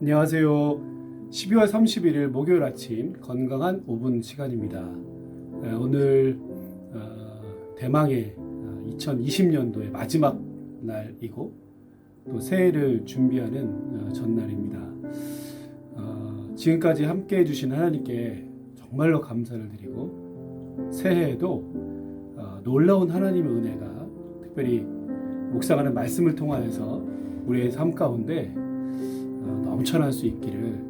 안녕하세요. 12월 31일 목요일 아침 건강한 5분 시간입니다. 에, 오늘 어, 대망의 2020년도의 마지막 날이고 또 새해를 준비하는 어, 전날입니다. 어, 지금까지 함께 해주신 하나님께 정말로 감사를 드리고 새해에도 어, 놀라운 하나님의 은혜가 특별히 묵상하는 말씀을 통하여서 우리의 삶 가운데 어, 넘쳐날 수 있기를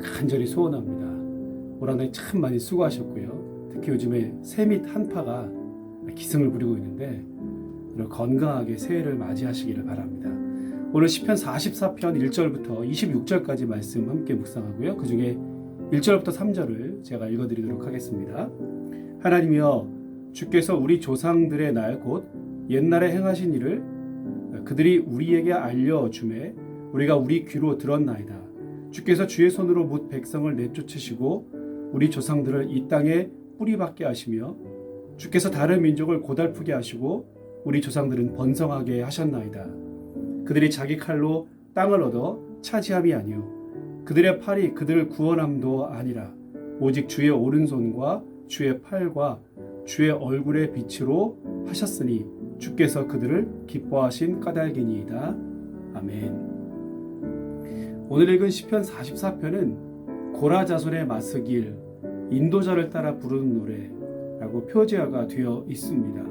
간절히 소원합니다. 올 한해 참 많이 수고하셨고요. 특히 요즘에 새밑 한파가 기승을 부리고 있는데 건강하게 새해를 맞이하시기를 바랍니다. 오늘 시편 44편 1절부터 26절까지 말씀 함께 묵상하고요. 그 중에 1절부터 3절을 제가 읽어드리도록 하겠습니다. 하나님이여 주께서 우리 조상들의 날 곧 옛날에 행하신 일을 그들이 우리에게 알려주매 우리가 우리 귀로 들었나이다. 주께서 주의 손으로 묻 백성을 내쫓으시고 우리 조상들을 이 땅에 뿌리박게 하시며 주께서 다른 민족을 고달프게 하시고 우리 조상들은 번성하게 하셨나이다. 그들이 자기 칼로 땅을 얻어 차지함이 아니요 그들의 팔이 그들을 구원함도 아니라 오직 주의 오른손과 주의 팔과 주의 얼굴의 빛으로 하셨으니 주께서 그들을 기뻐하신 까닭이니이다. 아멘. 오늘 읽은 시편 44편은 고라 자손의 마스길 인도자를 따라 부르는 노래라고 표제화가 되어 있습니다.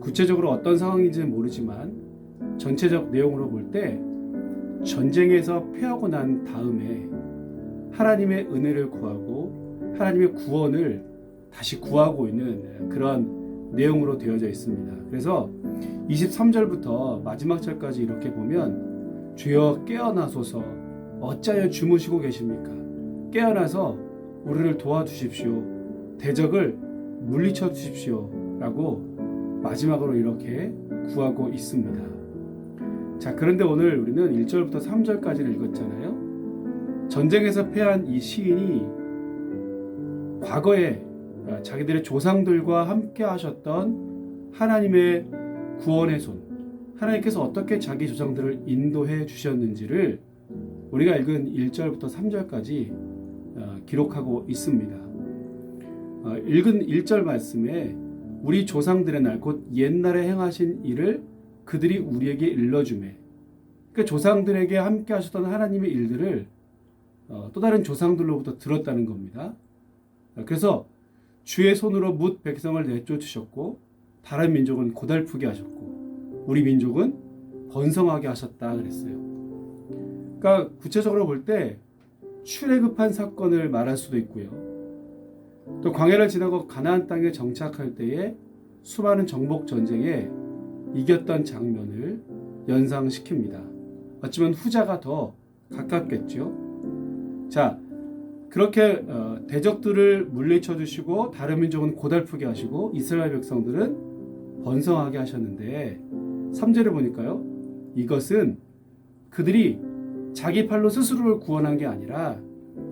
구체적으로 어떤 상황인지는 모르지만 전체적 내용으로 볼 때 전쟁에서 패하고 난 다음에 하나님의 은혜를 구하고 하나님의 구원을 다시 구하고 있는 그런 내용으로 되어져 있습니다. 그래서 23절부터 마지막 절까지 이렇게 보면 주여 깨어나소서 어찌하여 주무시고 계십니까? 깨어나서 우리를 도와주십시오. 대적을 물리쳐 주십시오. 라고 마지막으로 이렇게 구하고 있습니다. 자, 그런데 오늘 우리는 1절부터 3절까지를 읽었잖아요. 전쟁에서 패한 이 시인이 과거에 자기들의 조상들과 함께 하셨던 하나님의 구원의 손, 하나님께서 어떻게 자기 조상들을 인도해 주셨는지를 우리가 읽은 1절부터 3절까지 어, 기록하고 있습니다. 어, 읽은 1절 말씀에 우리 조상들의 날, 곧 옛날에 행하신 일을 그들이 우리에게 일러주매. 그 조상들에게 함께 하셨던 하나님의 일들을 어, 또 다른 조상들로부터 들었다는 겁니다. 그래서 주의 손으로 묻 백성을 내쫓으셨고 다른 민족은 고달프게 하셨고 우리 민족은 번성하게 하셨다 그랬어요. 그러니까 구체적으로 볼 때 출애굽한 사건을 말할 수도 있고요. 또 광야를 지나고 가나안 땅에 정착할 때에 수많은 정복 전쟁에 이겼던 장면을 연상시킵니다. 어쩌면 후자가 더 가깝겠죠. 자, 그렇게 어, 대적들을 물리쳐 주시고 다른 민족은 고달프게 하시고 이스라엘 백성들은 번성하게 하셨는데 3절을 보니까요. 이것은 그들이 자기 팔로 스스로를 구원한 게 아니라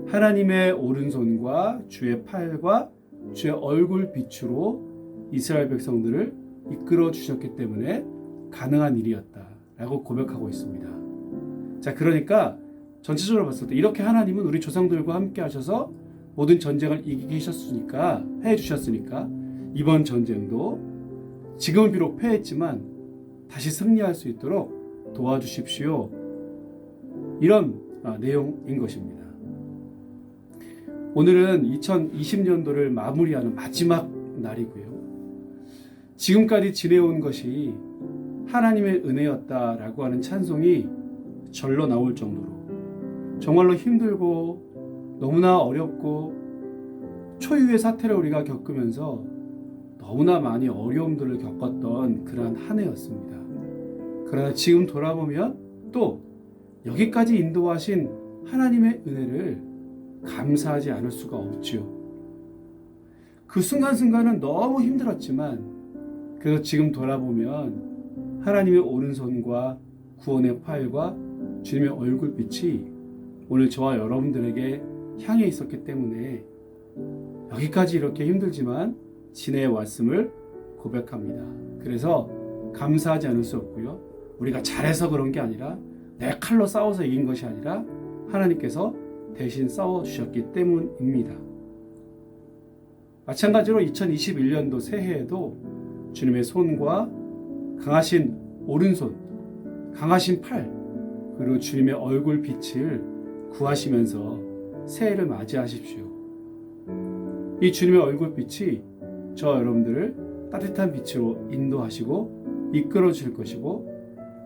하나님의 오른손과 주의 팔과 주의 얼굴 빛으로 이스라엘 백성들을 이끌어 주셨기 때문에 가능한 일이었다라고 고백하고 있습니다. 자, 그러니까 전체적으로 봤을 때 이렇게 하나님은 우리 조상들과 함께 하셔서 모든 전쟁을 이기게 하셨으니까 해 주셨으니까 이번 전쟁도 지금은 비록 패했지만 다시 승리할 수 있도록 도와주십시오. 이런 아, 내용인 것입니다. 오늘은 2020년도를 마무리하는 마지막 날이고요. 지금까지 지내온 것이 하나님의 은혜였다라고 하는 찬송이 절로 나올 정도로 정말로 힘들고 너무나 어렵고 초유의 사태를 우리가 겪으면서 너무나 많이 어려움들을 겪었던 그러한 한 해였습니다. 그러나 지금 돌아보면 또 여기까지 인도하신 하나님의 은혜를 감사하지 않을 수가 없지요. 그 순간순간은 너무 힘들었지만 그래서 지금 돌아보면 하나님의 오른손과 구원의 팔과 주님의 얼굴빛이 오늘 저와 여러분들에게 향해 있었기 때문에 여기까지 이렇게 힘들지만 지내 왔음을 고백합니다. 그래서 감사하지 않을 수 없고요. 우리가 잘해서 그런 게 아니라 내 칼로 싸워서 이긴 것이 아니라 하나님께서 대신 싸워 주셨기 때문입니다. 마찬가지로 2021년도 새해에도 주님의 손과 강하신 오른손, 강하신 팔, 그리고 주님의 얼굴 빛을 구하시면서 새해를 맞이하십시오. 이 주님의 얼굴 빛이 저 여러분들을 따뜻한 빛으로 인도하시고 이끌어 줄 것이고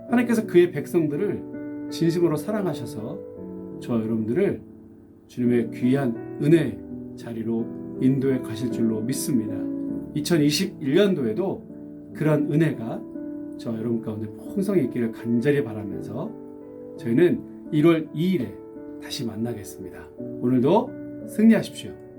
하나님께서 그의 백성들을 진심으로 사랑하셔서 저 여러분들을 주님의 귀한 은혜 자리로 인도해 가실 줄로 믿습니다. 2021년도에도 그런 은혜가 저 여러분 가운데 풍성히 있기를 간절히 바라면서 저희는 1월 2일에 다시 만나겠습니다. 오늘도 승리하십시오.